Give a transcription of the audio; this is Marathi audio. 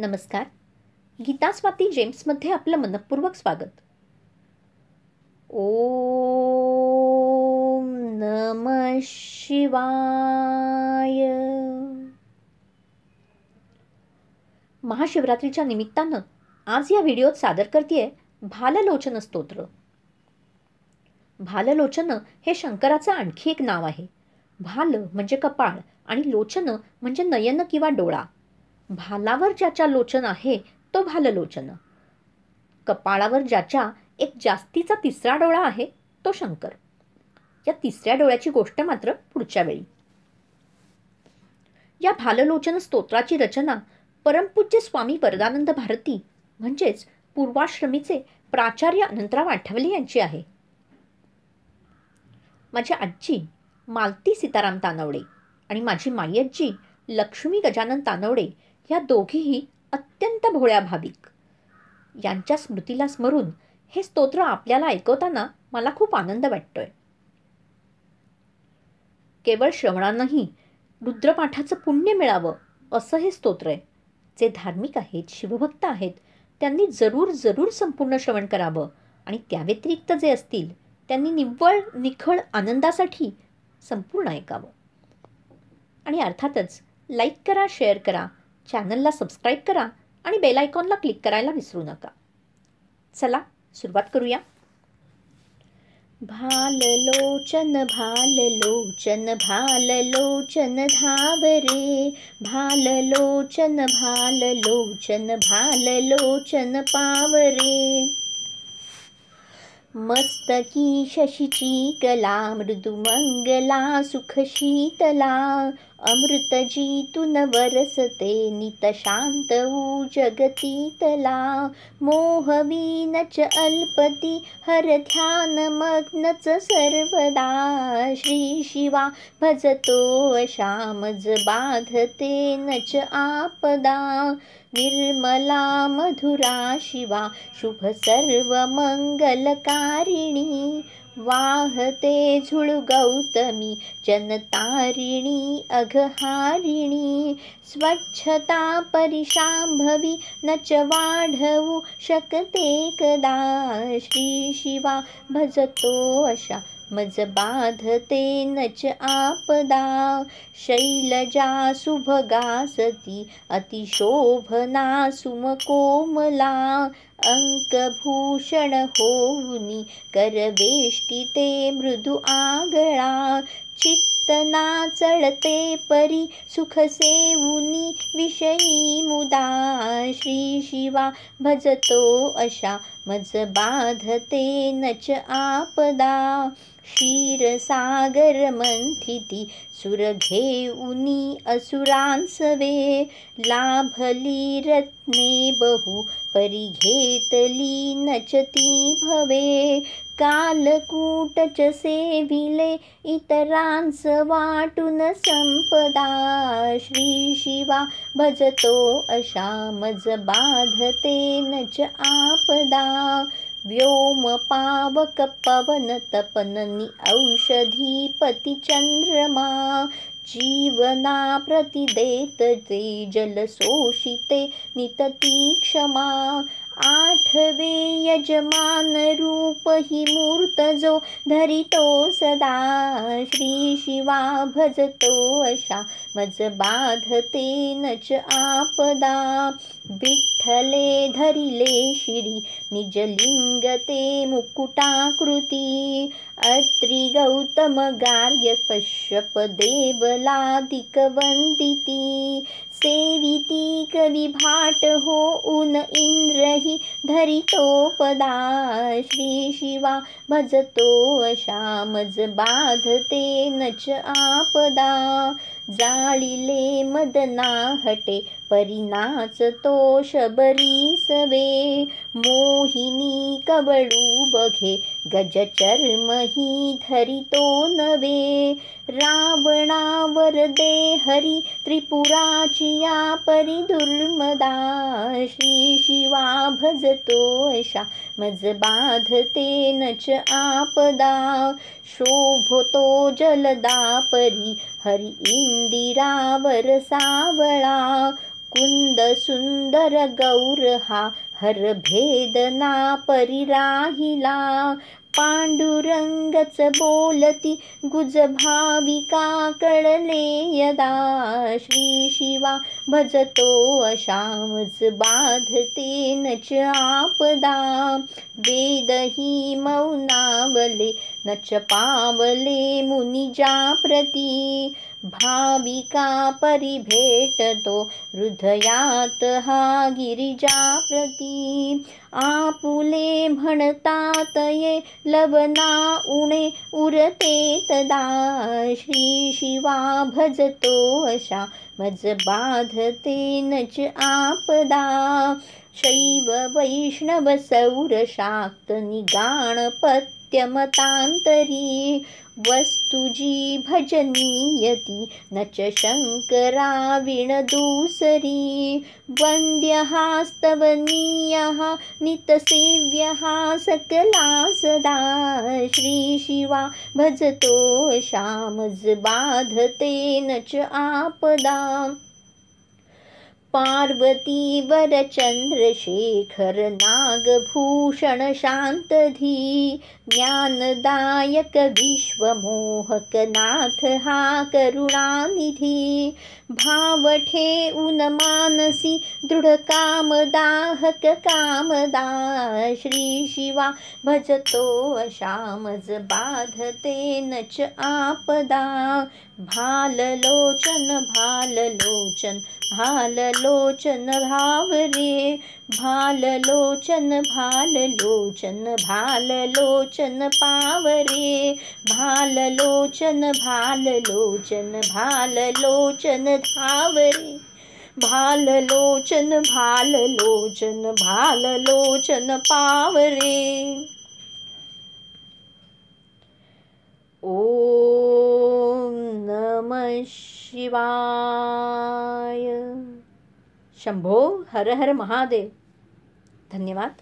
नमस्कार. गीता स्वाती जेम्समध्ये आपलं मनपूर्वक स्वागत. ओम नम शिवाय. महाशिवरात्रीच्या निमित्तानं आज या व्हिडिओत सादर करतेय भाललोचन स्तोत्र. भाललोचन हे शंकराचं आणखी एक नाव आहे. भाल म्हणजे कपाळ आणि लोचन म्हणजे नयन किंवा डोळा. भालावर ज्याच्या लोचन आहे तो भाललोचन. कपाळावर ज्याच्या एक जास्तीचा तिसरा डोळा आहे तो शंकर. या तिसऱ्या डोळ्याची गोष्ट मात्र पुढच्या वेळी. या भाललोचन स्तोत्राची रचना परमपूज्य स्वामी वरदानंद भारती म्हणजेच पूर्वाश्रमीचे प्राचार्य अनंतराव आठवले यांची आहे. माझी आजी मालती सीताराम तानवडे आणि माझी मायज्जी लक्ष्मी गजानन तानवडे या दोघीही अत्यंत भोळ्या भाविक. यांच्या स्मृतीला स्मरून हे स्तोत्र आपल्याला ऐकवताना मला खूप आनंद वाटतोय. केवळ श्रवणानंही रुद्रपाठाचं पुण्य मिळावं असं हे स्तोत्र आहे. जे धार्मिक आहेत शिवभक्त आहेत त्यांनी जरूर जरूर संपूर्ण श्रवण करावं आणि त्या व्यतिरिक्त जे असतील त्यांनी निव्वळ निखळ आनंदासाठी संपूर्ण ऐकावं. आणि अर्थातच लाईक करा शेअर करा चॅनलला सबस्क्राईब करा आणि बेल आयकॉनला क्लिक करायला विसरू नका. चला सुरुवात करूया. भाललोचन भाललोचन भाल लोचन भाललोचन भाललोचन भाललोचन पावरे. मस्तकी शशीची कला मृदुमंगला सुखशीतला. अमृतजीतून वरसते नित शांत ऊ जगतीतला. मोहवीनच अल्पती हर ध्यान मग्नच सर्वदा. श्री शिवा भजतो अशामज बाधते नच आपदा. निर्मला मधुरा शिवा शुभ सर्व मंगलकारिणी. वाहते झुळ गौतमी जनतारिणी अघहारिणी. स्वच्छता परिशांभवी न च वाढवू शकते कदा श्री शिवा भजतो अशा मज बाधते च आपदा. शैलजा सुभगासती अतिशोभना सुमकोमला. अंकभूषण होऊनी करवेष्टिते मृदु आगळा चित्तना चढते परी सुख विषयी मुदा श्री शिवा भजतो अशा मज बाधते नच आपदा क्षीरसागरमन्थिति सुर घेऊनी असुरांसवे लाभली रत्ने बहु परी घेतली नचती भवे कालकूटच सेविले इतरांस वाटून संपदा श्री शिवा भजतो अशा मज बाधते नच आपदा व्योम पावक पवन तपननि औषधीपति चंद्रमा जीवना प्रतिदेत ते जल शोषिते नितती क्षमा आठवे यजमान रूप ही मूर्त जो धरितो सदा. श्री शिवा भजतो अशा. मज बाधते नच आपदा. विठ्ठले धरिले शिरी. निजलिंग ते मुकुटाकृती. अत्रि गौतम गार्ग्य पश्यप देवलादिक वंदिती सेविती कवी हो उन इंद्रही धरितोपदा। श्री शिवा भजतो अशामज बाधते न च आपदा। जाळिले मदना हटे परिनाच तो शबरी सवे मोहिनी कबळू बघे गज चर्मही धरितो नवे. रावणावर दे हरी त्रिपुराची या परी दुर्मदा श्री शिवा भजतो अशा मज बाधते नच आपदा. शोभतो जलदा परी हरी इंदिरावर सावळा कुंद सुंदर गौर हा हर भेदना परिराहिला पांडुरंगच बोलती गुजभाविका कळले यदा. श्री शिवा भजतो अशामच बाधते नच आपदा. वेदही मौनावले नच पावले मुनिजा प्रती भाविका परिभेटतो हृदयात हा गिरिजा प्रती आपुले म्हणतात ये लवना उणे उरते तदा श्री शिवा भजतो अशा मज बाधते नच आपदा. शैव वैष्णव सौर शाक्त निगाण नित्यमतान्तरी वस्तुजी भजनीयती न च शङ्करा विणदूसरी वन्द्यः नितसेव्यः सकला सदा श्रीशिवा भजतो श्यामज बाधते न च आपदा। पार्वती वरचन्द्रशेखर नागभूषण शान्तधी ज्ञानदायक विश्वमोहक नाथ हा करुणानिधी भावठे उनमानसी दृढकामदाहक कामदा श्रीशिवा भजतो श्यामज बाधते न च आपदा भाललोचन भाललोचन भाललोचन भावरे भाललोचन भाललोचन भाललोचन पावरे भाललोचन भाललोचन भाललोचन धावरे भाललोचन भाललोचन भाललोचन पावरे। ओ नमः शिवाय. शंभो हर हर महादेव. धन्यवाद.